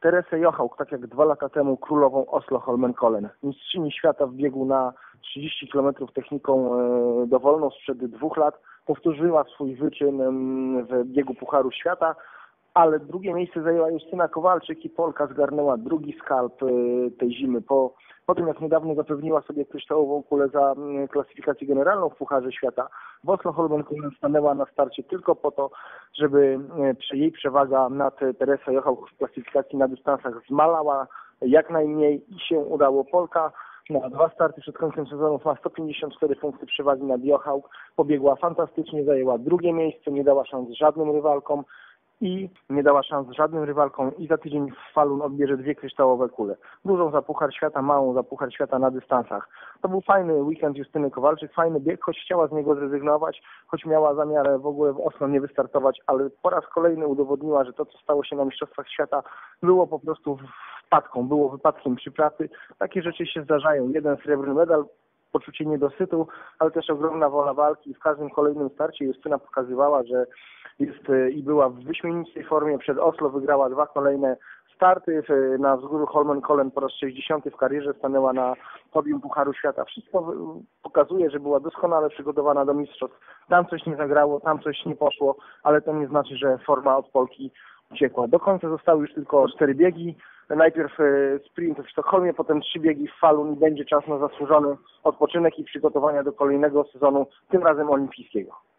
Teresę Jochałk, tak jak dwa lata temu królową Oslo Holmenkollen. Mistrzyni świata w biegu na 30 km techniką e, dowolną sprzed dwóch lat. Powtórzyła swój wyczyn w biegu Pucharu Świata, ale drugie miejsce zajęła Justyna Kowalczyk i Polka zgarnęła drugi skalp e, tej zimy. Po, po tym jak niedawno zapewniła sobie kryształową kulę za mm, klasyfikację generalną w Pucharze Świata, w Oslo stanęła na starcie tylko po to, żeby e, jej przewaga nad Teresą Jochał w klasyfikacji na dystansach zmalała jak najmniej i się udało. Polka na dwa starty przed końcem sezonu ma 154 punkty przewagi nad Jochał. Pobiegła fantastycznie, zajęła drugie miejsce, nie dała szans żadnym rywalkom i nie dała szans żadnym rywalkom i za tydzień w Falun odbierze dwie kryształowe kule. Dużą za Puchar Świata, małą za Puchar Świata na dystansach. To był fajny weekend Justyny Kowalczyk, fajny bieg, choć chciała z niego zrezygnować, choć miała zamiar w ogóle w Oslo nie wystartować, ale po raz kolejny udowodniła, że to, co stało się na Mistrzostwach Świata, było po prostu wpadką, było wypadkiem przy pracy. Takie rzeczy się zdarzają. Jeden srebrny medal, poczucie niedosytu, ale też ogromna wola walki. W każdym kolejnym starcie Justyna pokazywała, że jest e, i była w wyśmienitej formie. Przed Oslo wygrała dwa kolejne starty. W- Na wzgórzu Holmenkollen po raz 60 w karierze stanęła na podium Pucharu Świata. Wszystko pokazuje, że była doskonale przygotowana do mistrzostw. Tam coś nie zagrało, tam coś nie poszło, ale to nie znaczy, że forma od Polki uciekła. Do końca zostały już tylko cztery biegi. Najpierw e, sprint w Sztokholmie, potem trzy biegi w Falun i będzie czas na zasłużony odpoczynek i przygotowania do kolejnego sezonu, tym razem olimpijskiego.